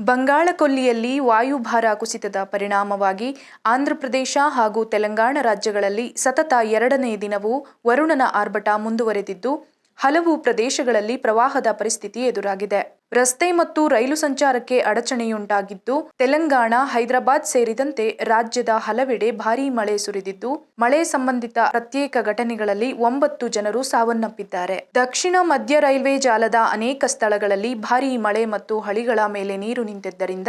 ಬಂಗಾಳಕೊಲ್ಲಿಯಲ್ಲಿ ವಾಯುಭಾರ ಕುಸಿತದ ಪರಿಣಾಮವಾಗಿ ಆಂಧ್ರಪ್ರದೇಶ ಹಾಗೂ ತೆಲಂಗಾಣ ರಾಜ್ಯಗಳಲ್ಲಿ ಸತತ ಎರಡನೇ ದಿನವೂ ವರುಣನ ಆರ್ಭಟ ಮುಂದುವರೆದಿದ್ದು ಹಲವು ಪ್ರದೇಶಗಳಲ್ಲಿ ಪ್ರವಾಹದ ಪರಿಸ್ಥಿತಿ ಎದುರಾಗಿದೆ. ರಸ್ತೆ ಮತ್ತು ರೈಲು ಸಂಚಾರಕ್ಕೆ ಅಡಚಣೆಯುಂಟಾಗಿದ್ದು, ತೆಲಂಗಾಣ, ಹೈದರಾಬಾದ್ ಸೇರಿದಂತೆ ರಾಜ್ಯದ ಹಲವೆಡೆ ಭಾರೀ ಮಳೆ ಸುರಿದಿದ್ದು, ಮಳೆ ಸಂಬಂಧಿತ ಪ್ರತ್ಯೇಕ ಘಟನೆಗಳಲ್ಲಿ ಒಂಬತ್ತು ಜನರು ಸಾವನ್ನಪ್ಪಿದ್ದಾರೆ. ದಕ್ಷಿಣ ಮಧ್ಯ ರೈಲ್ವೆ ಜಾಲದ ಅನೇಕ ಸ್ಥಳಗಳಲ್ಲಿ ಭಾರೀ ಮಳೆ ಮತ್ತು ಹಳಿಗಳ ಮೇಲೆ ನೀರು ನಿಂತಿದ್ದರಿಂದ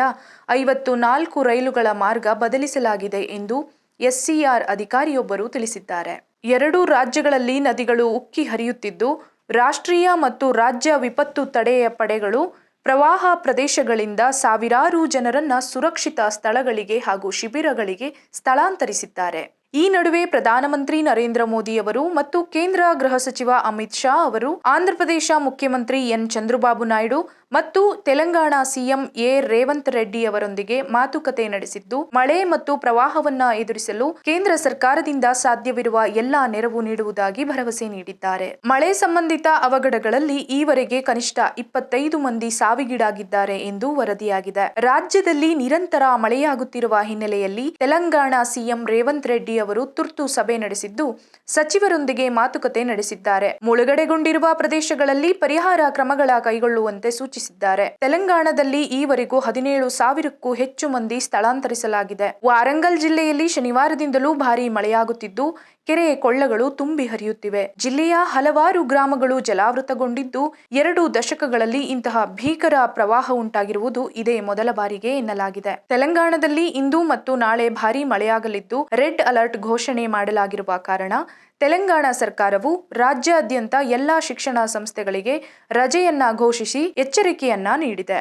ಐವತ್ತು ನಾಲ್ಕು ರೈಲುಗಳ ಮಾರ್ಗ ಬದಲಿಸಲಾಗಿದೆ ಎಂದು ಎಸ್ಸಿಆರ್ ಅಧಿಕಾರಿಯೊಬ್ಬರು ತಿಳಿಸಿದ್ದಾರೆ. ಎರಡೂ ರಾಜ್ಯಗಳಲ್ಲಿ ನದಿಗಳು ಉಕ್ಕಿ ಹರಿಯುತ್ತಿದ್ದು ರಾಷ್ಟ್ರೀಯ ಮತ್ತು ರಾಜ್ಯ ವಿಪತ್ತು ತಡೆಯ ಪಡೆಗಳು ಪ್ರವಾಹ ಪ್ರದೇಶಗಳಿಂದ ಸಾವಿರಾರು ಜನರನ್ನ ಸುರಕ್ಷಿತ ಸ್ಥಳಗಳಿಗೆ ಹಾಗೂ ಶಿಬಿರಗಳಿಗೆ ಸ್ಥಳಾಂತರಿಸಿದ್ದಾರೆ. ಈ ನಡುವೆ ಪ್ರಧಾನಮಂತ್ರಿ ನರೇಂದ್ರ ಮೋದಿ ಅವರು ಮತ್ತು ಕೇಂದ್ರ ಗೃಹ ಸಚಿವ ಅಮಿತ್ ಶಾ ಅವರು ಆಂಧ್ರಪ್ರದೇಶ ಮುಖ್ಯಮಂತ್ರಿ ಎನ್ ಚಂದ್ರಬಾಬು ನಾಯ್ಡು ಮತ್ತು ತೆಲಂಗಾಣ ಸಿಎಂ ಎ ರೇವಂತ್ ರೆಡ್ಡಿ ಅವರೊಂದಿಗೆ ಮಾತುಕತೆ ನಡೆಸಿದ್ದು, ಮಳೆ ಮತ್ತು ಪ್ರವಾಹವನ್ನ ಎದುರಿಸಲು ಕೇಂದ್ರ ಸರ್ಕಾರದಿಂದ ಸಾಧ್ಯವಿರುವ ಎಲ್ಲಾ ನೆರವು ನೀಡುವುದಾಗಿ ಭರವಸೆ ನೀಡಿದ್ದಾರೆ. ಮಳೆ ಸಂಬಂಧಿತ ಅವಘಡಗಳಲ್ಲಿ ಈವರೆಗೆ ಕನಿಷ್ಠ ಇಪ್ಪತ್ತೈದು ಮಂದಿ ಸಾವಿಗೀಡಾಗಿದ್ದಾರೆ ಎಂದು ವರದಿಯಾಗಿದೆ. ರಾಜ್ಯದಲ್ಲಿ ನಿರಂತರ ಮಳೆಯಾಗುತ್ತಿರುವ ಹಿನ್ನೆಲೆಯಲ್ಲಿ ತೆಲಂಗಾಣ ಸಿಎಂ ರೇವಂತ್ ರೆಡ್ಡಿ ಅವರು ತುರ್ತು ಸಭೆ ನಡೆಸಿದ್ದು ಸಚಿವರೊಂದಿಗೆ ಮಾತುಕತೆ ನಡೆಸಿದ್ದಾರೆ. ಮುಳುಗಡೆಗೊಂಡಿರುವ ಪ್ರದೇಶಗಳಲ್ಲಿ ಪರಿಹಾರ ಕ್ರಮಗಳ ಕೈಗೊಳ್ಳುವಂತೆ ಸೂಚಿಸಿದ್ದಾರೆ. ತೆಲಂಗಾಣದಲ್ಲಿ ಈವರೆಗೂ ಹದಿನೇಳು ಸಾವಿರಕ್ಕೂ ಹೆಚ್ಚು ಮಂದಿ ಸ್ಥಳಾಂತರಿಸಲಾಗಿದೆ. ವಾರಂಗಲ್ ಜಿಲ್ಲೆಯಲ್ಲಿ ಶನಿವಾರದಿಂದಲೂ ಭಾರೀ ಮಳೆಯಾಗುತ್ತಿದ್ದು ಕೆರೆ ಕೊಳ್ಳಗಳು ತುಂಬಿ ಹರಿಯುತ್ತಿವೆ. ಜಿಲ್ಲೆಯ ಹಲವಾರು ಗ್ರಾಮಗಳು ಜಲಾವೃತಗೊಂಡಿದ್ದು, ಎರಡು ದಶಕಗಳಲ್ಲಿ ಇಂತಹ ಭೀಕರ ಪ್ರವಾಹ ಉಂಟಾಗಿರುವುದು ಇದೇ ಮೊದಲ ಬಾರಿಗೆ ಎನ್ನಲಾಗಿದೆ. ತೆಲಂಗಾಣದಲ್ಲಿ ಇಂದು ಮತ್ತು ನಾಳೆ ಭಾರೀ ಮಳೆಯಾಗಲಿದ್ದು, ರೆಡ್ ಅಲರ್ಟ್ ಘೋಷಣೆ ಮಾಡಲಾಗಿರುವ ಕಾರಣ, ತೆಲಂಗಾಣ ಸರ್ಕಾರವು ರಾಜ್ಯಾದ್ಯಂತ ಎಲ್ಲಾ ಶಿಕ್ಷಣ ಸಂಸ್ಥೆಗಳಿಗೆ ರಜೆಯನ್ನ ಘೋಷಿಸಿ ಎಚ್ಚರಿಕೆಯನ್ನ ನೀಡಿದೆ.